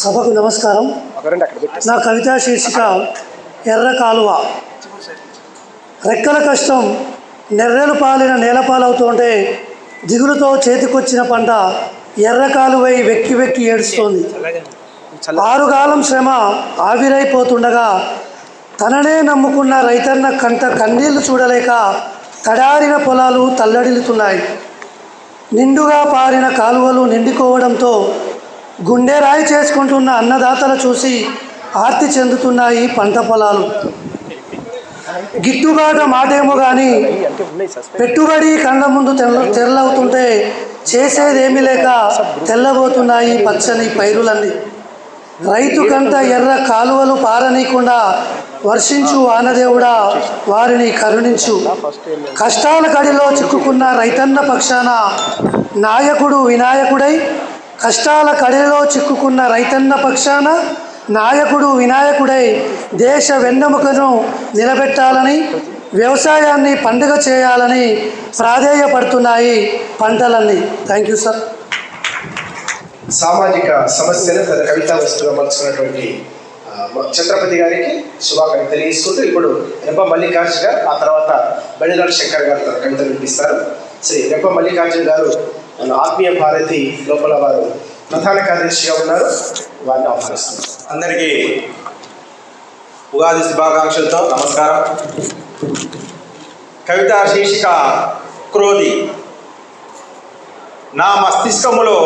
సభకు నమస్కారం. నా కవితా శీర్షిక ఎర్ర కాలువ. రెక్కల కష్టం నెర్రెలు పాలిన నేలపాలవుతుంటే దిగులుతో చేతికొచ్చిన పంట ఎర్ర కాలువై వెక్కి వెక్కి ఏడుస్తోంది. ఆరుగాలం శ్రమ ఆవిరైపోతుండగా తననే నమ్ముకున్న రైతన్న కంట కన్నీళ్ళు చూడలేక తడారిన పొలాలు తల్లడిల్లుతున్నాయి. నిండుగా పారిన కాలువలు నిండుకోవడంతో గుండె రాయి చేసుకుంటున్న అన్నదాతలు చూసి ఆర్తి చెందుతున్నాయి పంట పొలాలు. గిట్టుబాటు మాటేమో కానీ పెట్టుబడి కళ్ళ ముందు తెల్ల తెల్లవుతుంటే చేసేదేమీ లేక తెల్లబోతున్నాయి పచ్చని పైరులన్నీ. రైతు కంట ఎర్ర కాలువలు పారనీయకుండా వర్షించు వానదేవుడా వారిని కరుణించు. కష్టాల కడిలో చిక్కుకున్న రైతన్న పక్షాన నాయకుడు వినాయకుడై కష్టాల కడిలో చిక్కుకున్న రైతన్న పక్షాన నాయకుడు వినాయకుడై దేశ వెన్నెముకను నిలబెట్టాలని వ్యవసాయాన్ని పండుగ చేయాలని ప్రాధేయపడుతున్నాయి పంటలన్నీ. థ్యాంక్ యూ సార్ సామాజిక సమస్యను తన కవితా వస్తువుగా మలుచుకున్నటువంటి ఛత్రపతి గారికి శుభాకాంక్షలు తెలియజేసుకుంటూ ఇప్పుడు రెప్ప మల్లికార్జున ఆ తర్వాత బడిరాల శంకర్ గారు తన కవిత వినిపిస్తారు. శ్రీ రెప్ప మల్లికార్జున గారు ఆత్మీయ భారతి లోపల వారు ప్రధాన కార్యదర్శిగా ఉన్నారు. వారిని ఆహ్వానిస్తున్నారు అందరికీ ఉగాది శుభాకాంక్షలతో నమస్కారం. కవిత శీర్షిక క్రోధి. నా మస్తిష్కములో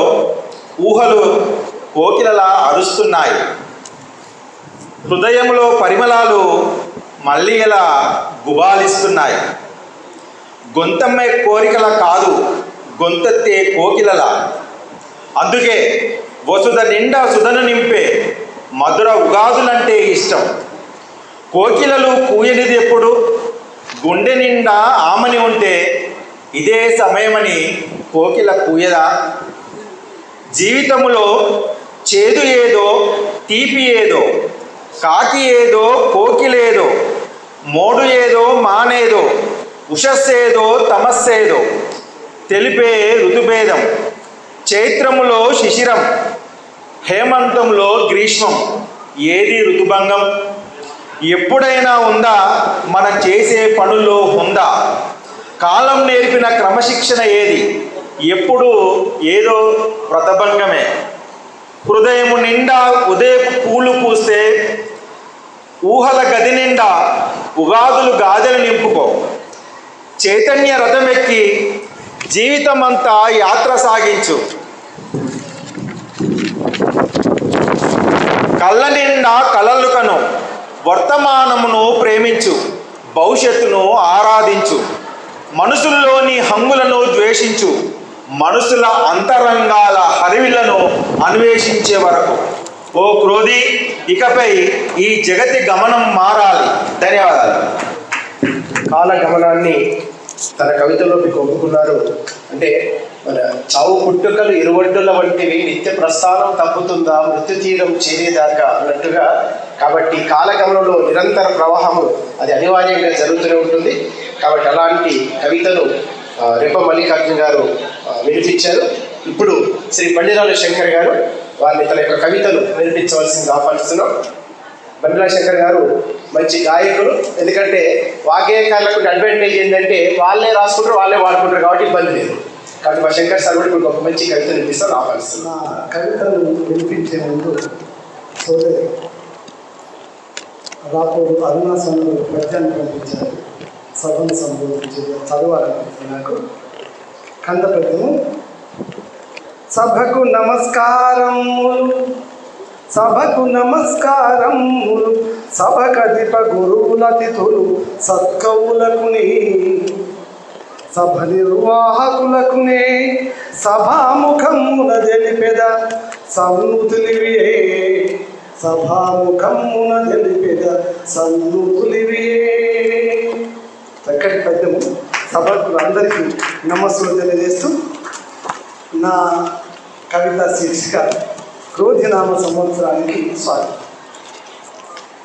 ఊహలు కోకిలలా అరుస్తున్నాయి. హృదయములో పరిమళాలు మల్లిగల గుబాలిస్తున్నాయి. గొంతమ్మే కోరికల కాదు. గొంతెత్తే కోకిలల. అందుకే వసుధ నిండా సుధను నింపే మధుర ఉగాదులంటే ఇష్టం. కోకిలలు కూయనిది ఎప్పుడు? గుండె నిండా ఆమని ఉంటే ఇదే సమయమని కోకిల కూయదా? జీవితములో చేదు ఏదో తీపి ఏదో కాకి ఏదో కోకిలేదో మోడు ఏదో మానేదో ఉషస్సేదో తమస్సేదో తెలిపే ఋతుభేదం. చైత్రములో శిశిరం హేమంతంలో గ్రీష్మం. ఏది ఋతుభంగం? ఎప్పుడైనా ఉందా? మనం చేసే పనుల్లో ఉందా? కాలం నేర్పిన క్రమశిక్షణ ఏది? ఎప్పుడు ఏదో వ్రతభంగమే. హృదయము నిండా ఉదయపు పూలు పూస్తే ఊహల గది నిండా ఉగాదులు గాజలు నింపుకో. చైతన్య రథమెక్కి జీవితం అంతా యాత్ర సాగించు. కళ్ళ నిండా కలలు కను. వర్తమానమును ప్రేమించు. భవిష్యత్తును ఆరాధించు. మనసుల్లోని హంగులను ద్వేషించు. మనుషుల అంతరంగాల హరివిలను అన్వేషించే వరకు. ఓ క్రోధి ఇకపై ఈ జగతి గమనం మారాలి. ధన్యవాదాలు. కాల గమనాన్ని తన కవితలోకి ఒప్పుకున్నారు. అంటే మన చావు పుట్టుకలు ఇరువడ్డుల వంటివి నిత్య ప్రస్థానం తప్పుతుందా మృత్యు తీరం చేరేదాకా అన్నట్టుగా. కాబట్టి కాలగమనంలో నిరంతర ప్రవాహము అది అనివార్యంగా జరుగుతూనే ఉంటుంది. కాబట్టి అలాంటి కవితను ఆ, రెప్ప మల్లికార్జున గారు వినిపించారు. ఇప్పుడు శ్రీ బండిరాల శంకర్ గారు వారిని తన యొక్క కవితలు వినిపించవలసింది ఆహ్వానిస్తున్నాం. బండిరా శంకర్ గారు మంచి గాయకులు. ఎందుకంటే వాగ్గేయకారులకు అడ్వాంటేజ్ ఏంటంటే వాళ్ళే రాసుకుంటారు వాళ్ళే వాడుకుంటారు కాబట్టి ఇబ్బంది లేదు. కాబట్టి మా శంకర్ సార్ కూడా ఒక మంచి కవిత వినిపిస్తాను ఆహ్వానిస్తున్నాను నా కవితను వినిపించే ముందు సోదరి రాపూరు అరుణాచలంలో పద్యాన్ని పంపించారు. సభను సంబోధించి చదవాలనుకుంటున్నాను నాకు. కంద పద్యము సభకు నమస్కారములు. సభకు నమస్కారములు సభకధిప గురువుల తిథులు సత్కవులకుని సభ నిర్వాహకులకునే సభాముఖమున తెలిపెద సన్నుతులివియే సభాముఖమున తెలిపెద సన్నుతులివియే. చక్కటి పద్యము. సభకులందరికీ అందరికీ నమస్సులు తెలియజేస్తూ నా కవిత శీర్షిక క్రోధినామ సంవత్సరానికి స్వాగతం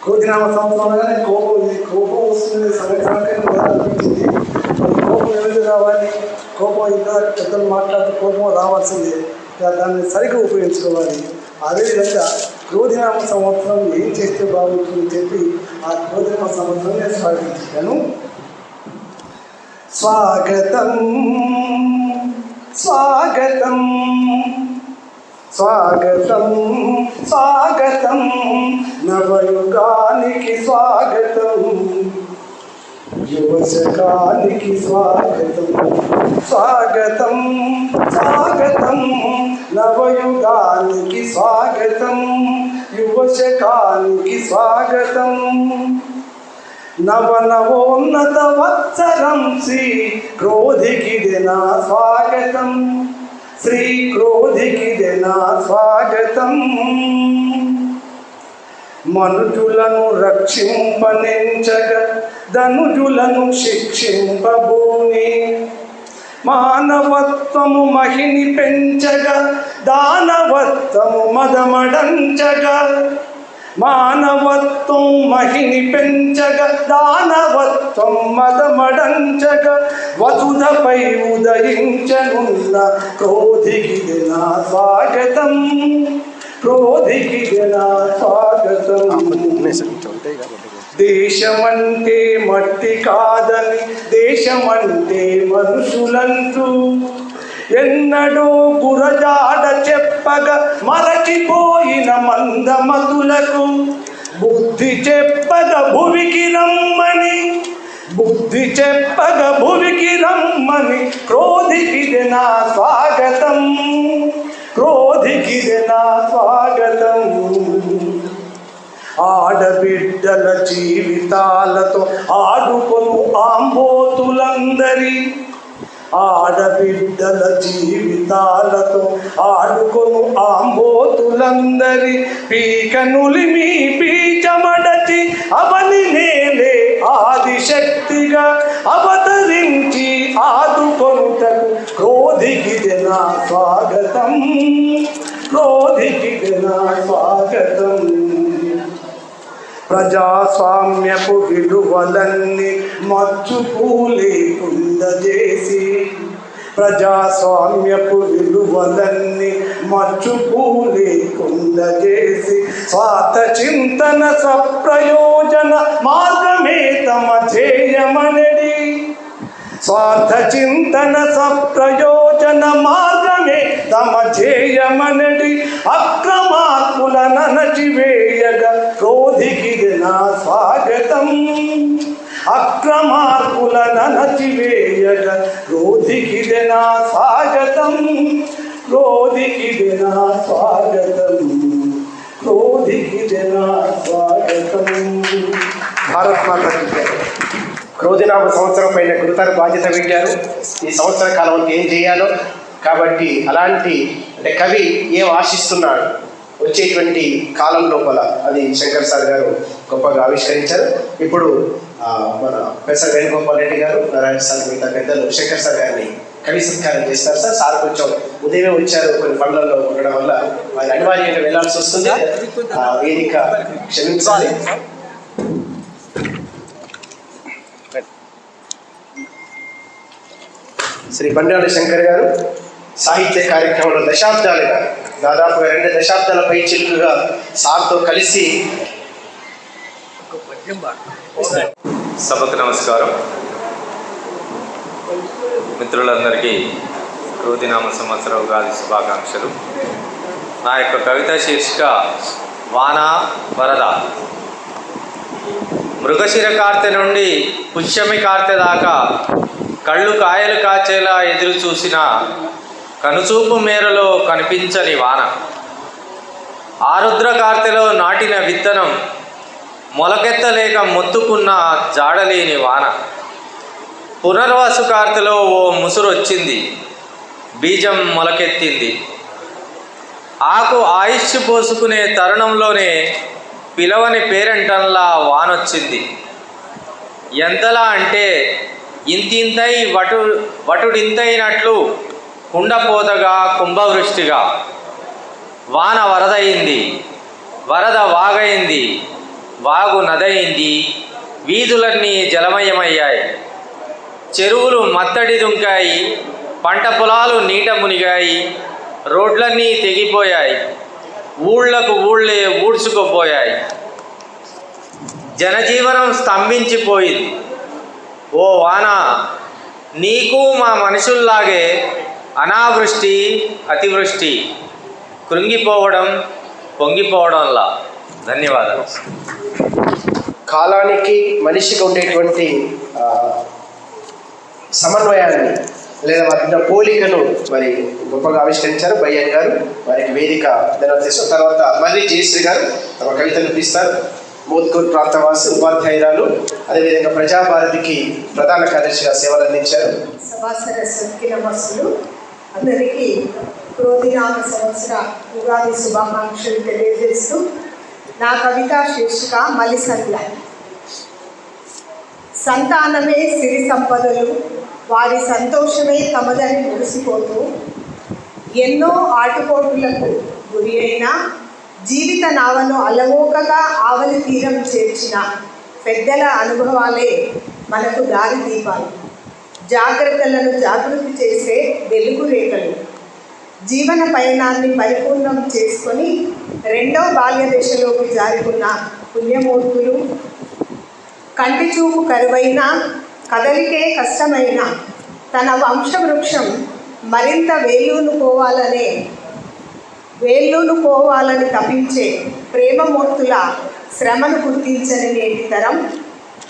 క్రోధినామ సంవత్సరం అనగానే కోపం ఇది కోపం వస్తుంది. సంవత్సరానికి మరి కోపం ఎందుకు రావాలి? కోపం ఇంకా పెద్దలు మాట్లాడుతూ కోపం రావాల్సిందే. దాన్ని సరిగ్గా ఉపయోగించుకోవాలి. అదేవిధంగా క్రోధినామ సంవత్సరం ఏం చేస్తే బాగుంటుందని చెప్పి ఆ క్రోధినామ సంవత్సరం నేను స్వాగతించాను స్వాగతం. స్వాగతం. స్వాగతం స్వాగతం. నవయుగానికి స్వాగతం. యువశకానికి స్వాగతం. స్వాగతం స్వాగతం. నవయుగానికి స్వాగతం. యువశకానికి స్వాగతం. నవనవోన్నత వత్సరం శ్రీ క్రోధికి నా స్వాగతం. శ్రీ క్రోధికి నా స్వాగతం. మనుజులను రక్షింపనించగ ధనుజులను శిక్షింపబూని. మానవత్వము మహిని పెంచగ దానవత్వము మదమడంచగా. మానవత్వం మహిని పెంచగ దానవత్వం మదమడంచగ వసుధపై ఉదయించనున్న క్రోధికి నా స్వాగతం. క్రోధికి నా స్వాగతం. దేశమంటే మట్టి కాదని దేశమంటే మనుషులంటూ ఎన్నడూ గురజాడ చెప్పగా మరచిపోయిన మందమతులకు. బుద్ధి చెప్పగ భువికి రమ్మని బుద్ధి చెప్పగ భువికి రమ్మని క్రోధికి నా స్వాగతం క్రోధికి నా స్వాగతం. ఆడబిడ్డల జీవితాలతో ఆడుకొను ఆంబోతులందరి ఆడబిడ్డల జీవితాలతో ఆడుకొను ఆ ఆంబోతులందరి పీకనులిమి పీచమడచి అవని నేలే ఆదిశక్తిగా అవతరించి ఆదుకొనుటకు క్రోధికి నా స్వాగతం. క్రోధికి నా స్వాగతం. ప్రజాస్వామ్యపు విలువలన్నీ మచ్చుకు చేసి ప్రజాస్వామ్యపు విలువలన్నీ మచ్చుకు లేకుండా చేసి స్వార్థ చింతన సప్రయోజన మార్గమే తమ ధ్యేయమనడి. స్వార్థ చింతన సప్రయోజన మార్గ మార్గమే తమ ధ్యేయమనడి అక్రమాత్ముల ననచివేయగ క్రోధికి నా స్వాగతం. అక్రమార్కుల ననచివేయగ క్రోధికి నా స్వాగతం. క్రోధికి నా స్వాగతం. క్రోధికి నా స్వాగతం. భారత్ మాత క్రోధినామ సంవత్సరం పైన గురుతర బాధ్యత పెట్టారు ఈ సంవత్సర కాలం ఏం చేయాలో కాబట్టి అలాంటి అంటే కవి ఏం ఆశిస్తున్నాడు? వచ్చేటువంటి కాలం లోపల అది శంకర్ సార్ గారు గొప్పగా ఆవిష్కరించారు. ఇప్పుడు మన ప్రొఫెసర్ వేణుగోపాల్ రెడ్డి గారు నారాయణ సార్ మిగతా పెద్దలు శంకర్ సార్ గారిని కవి సత్కారం చేస్తారు. సార్ సార్ కొంచెం ఉదయమే వచ్చారు కొన్ని పనులలో ఉండడం వల్ల వారి అనివార్యంగా వెళ్ళాల్సి వస్తుంది. ఆ, వేదిక క్షమించాలి శ్రీ బండాల శంకర్ గారు సాహిత్య కార్యక్రమంలో దశాబ్దాలుగా దాదాపుగా రెండు దశాబ్దాల పై చిలుకుగా సార్తో కలిసి సభకు నమస్కారం. మిత్రులందరికీ కృతినామ సంవత్సర ఉగాది శుభాకాంక్షలు. నా యొక్క కవిత శీర్షిక వాన వరద. మృగశిర కార్తె నుండి పుష్యమి కార్తె దాకా కళ్ళు కాయలు కాచేలా ఎదురు చూసిన కనుచూపు మేరలో కనిపించని వాన. ఆరుద్ర కార్తెలో నాటిన విత్తనం మొలకెత్తలేక మొత్తుకున్న జాడలేని వాన. పునర్వాసు కార్తెలో ఓ ముసురు వచ్చింది బీజం మొలకెత్తింది. ఆకు ఆయుష్ పోసుకునే తరుణంలోనే పిలవని పేరంటంలా వానొచ్చింది. ఎంతలా అంటే ఇంతింతై వటు వటుడింతైనట్లు కుండపోతగా కుంభవృష్టిగా. వాన వరదయింది వరద వాగైంది వాగు నదయింది వీధులన్నీ జలమయమయ్యాయి. చెరువులు మత్తడి దుంకాయి పంట పొలాలు నీట మునిగాయి రోడ్లన్నీ తెగిపోయాయి ఊళ్ళకు ఊళ్ళే ఊడ్చుకుపోయాయి. జనజీవనం స్తంభించిపోయింది. ఓ వాన నీకు మా మనుషుల్లాగే అనావృష్టి అతివృష్టి కృంగిపోవడం పొంగిపోవడంలా. ధన్యవాదాలు. కాలానికి మనిషికి ఉండేటువంటి సమన్వయాన్ని లేదా వాటి పోలికను మరి గొప్పగా ఆవిష్కరించారు బయ్యన్ గారు. వారికి వేదిక ధన్యవాదాలు. తర్వాత మర్రి జయశ్రీ గారు తమ కవితలు పిస్తారు మోత్కూర్ ప్రాంతవాసి ఉపాధ్యాయురాలు. అదేవిధంగా ప్రజాభారతికి ప్రధాన కార్యదర్శిగా సేవలు అందించారు. అందరికీ క్రోధినామ సంవత్సర ఉగాది శుభాకాంక్షలు తెలియజేస్తూ నా కవిత శీర్షిక మలిసంధ్య సంతానమే సిరి సంపదలు వారి సంతోషమే తమదని మురిసిపోతూ ఎన్నో ఆటుపోటులకు గురి అయిన జీవిత నావను అలవోకగా ఆవలి తీరం చేర్చిన పెద్దల అనుభవాలే మనకు దారి దీపాలు జాగ్రత్తలను జాగృతి చేసే వెలుగు రేఖలు. జీవన పయనాన్ని పరిపూర్ణం చేసుకొని రెండో బాల్య దశలోకి జారుకున్న పుణ్యమూర్తులు కంటి చూపు కరువైన కదలికే కష్టమైన తన వంశవృక్షం మరింత వేలును పోవాలనే పోవాలని తపించే ప్రేమమూర్తుల శ్రమను గుర్తించని నేటి తరం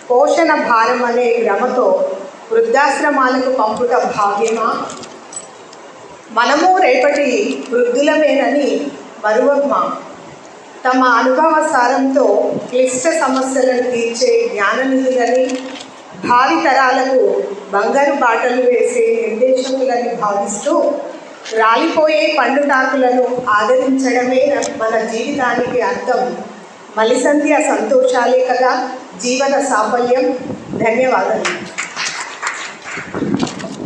పోషణ భారం అనే భ్రమతో వృద్ధాశ్రమాలకు పంపుట భాగ్యమా? మనము రేపటి వృద్ధులమేనని మరువమ్మ. తమ అనుభవ సారంతో క్లిష్ట సమస్యలను తీర్చే జ్ఞాననిధులని భావి తరాలకు బంగారు బాటలు వేసే నిర్దేశకులని భావిస్తూ రాలిపోయే పండుటాకులను ఆదరించడమే మన జీవితానికి అర్థం. మలిసంధ్య సంతోషాలే కదా జీవన సాఫల్యం. ధన్యవాదాలు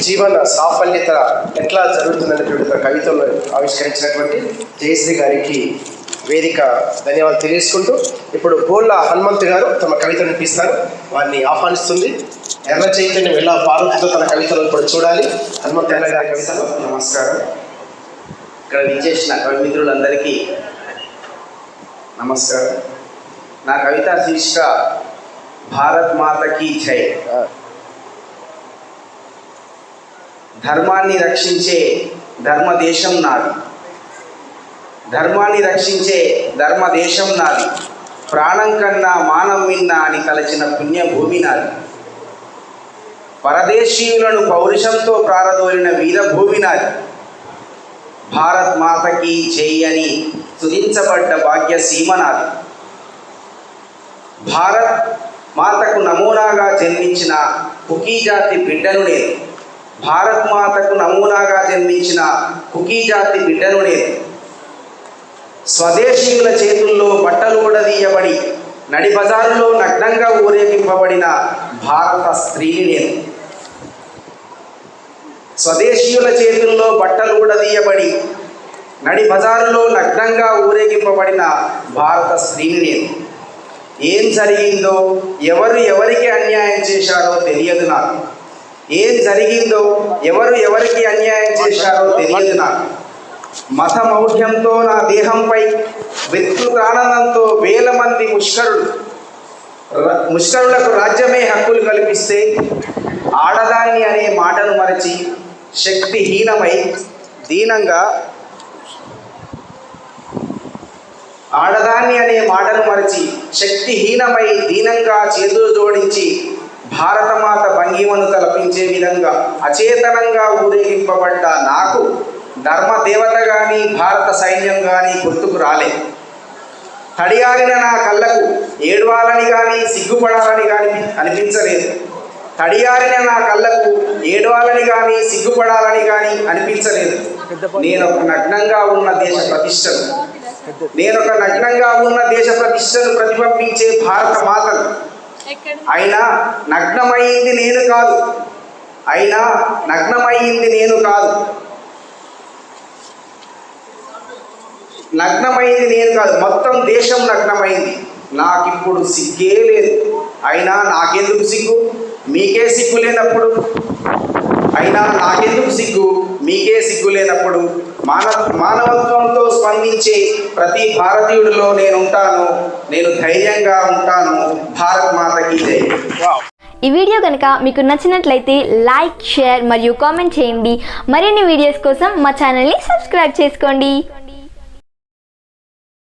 జీవన సాఫల్యత ఎట్లా జరుగుతుందనేటువంటి ఒక కవితలు ఆవిష్కరించినటువంటి జయశ్రీ గారికి వేదిక ధన్యవాదాలు తెలియజేసుకుంటూ ఇప్పుడు బోళ్ళ హనుమంత్ గారు తమ కవితను వినిపిస్తారు. వారిని ఆహ్వానిస్తుంది. ఎర్ర చైతన్యం ఎలా పారుతుందో తన కవితలు ఇప్పుడు చూడాలి. హనుమంత్ ఎర్ర గారి కవితలు నమస్కారం. ఇక్కడ విచ్చేసిన కవి మిత్రులందరికీ నమస్కారం. నా కవిత శీర్షిక భారత్ మాతకి జై. ధర్మాన్ని రక్షించే ధర్మదేశం నాది. ధర్మాన్ని రక్షించే ధర్మదేశం నాది. ప్రాణం కన్నా మానం విన్నా అని కలిచిన పుణ్యభూమి నాది. పరదేశీయులను పౌరుషంతో ప్రారదోలిన వీరభూమి నాది. భారత్ మాతకి చేయని అని తుదించబడ్డ భాగ్య సీమ నాది. భారత్ మాతకు నమూనాగా జన్మించిన కుకీ జాతి బిడ్డను నేను భారత్ మాతకు నమూనాగా జన్మించిన కుకీ జాతి బిడ్డను నేను. స్వదేశీయుల చేతుల్లో బట్టలు ఉడదీయబడి నడి బజారులో నగ్నంగా ఊరేగింపబడిన భారత స్త్రీని నేను. స్వదేశీయుల చేతుల్లో బట్టలు ఉడదీయబడి నడి బజారులో నగ్నంగా ఊరేగింపబడిన భారత స్త్రీని నేను. ఏం జరిగిందో ఎవరు ఎవరికి అన్యాయం చేశారో తెలియదు నాకు. ఏం జరిగిందో ఎవరు ఎవరికి అన్యాయం చేశారో తెలియదు నాకు. మత మౌఢ్యంతో నా దేహంపై విద్యుత్ వేల మంది ముష్కరులు ముష్కరులకు రాజ్యమే హక్కులు కల్పిస్తే ఆడదాన్ని అనే మాటను మరచి శక్తిహీనమై దీనంగా ఆడదాన్ని అనే మాటను మరచి శక్తిహీనమై దీనంగా చేతులు జోడించి భారతమాత భంగిమను కల్పించే విధంగా అచేతనంగా ఊరేగింపబడ్డ నాకు ధర్మ దేవత కానీ భారత సైన్యం కానీ గుర్తుకు రాలే. తడియారిన నా కళ్ళకు ఏడవాలని కానీ సిగ్గుపడాలని కానీ అనిపించలేదు. తడియారిన నా కళ్ళకు ఏడవాలని కానీ సిగ్గుపడాలని కానీ అనిపించలేదు. నేను ఒక నగ్నంగా ఉన్న దేశ ప్రతిష్టను నేను ఒక నగ్నంగా ఉన్న దేశ ప్రతిష్టను ప్రతిబింబించే భారత మాతను అయినా నగ్నమైంది నేను కాదు. అయినా నగ్నమైంది నేను కాదు. నగ్నమైంది నేను కాదు. మొత్తం దేశం నగ్నమైంది నాకిప్పుడు సిగ్గే లేదు. అయినా నాకెందుకు సిగ్గు? మీకే సిగ్గు లేనప్పుడు? అయినా నాకెందుకు సిగ్గు? మీకే సిగ్గు లేనప్పుడు? మాన మానవత్వంతో స్పందించే ప్రతి భారతీయుడిలో నేను ఉంటాను నేను ధైర్యంగా ఉంటాను. భారత్ మాతకి జై. ఈ వీడియో కనుక మీకు నచ్చినట్లయితే లైక్ షేర్ మరియు కామెంట్ చేయండి. మరిన్ని వీడియోస్ కోసం మా ఛానల్ని సబ్స్క్రైబ్ చేసుకోండి.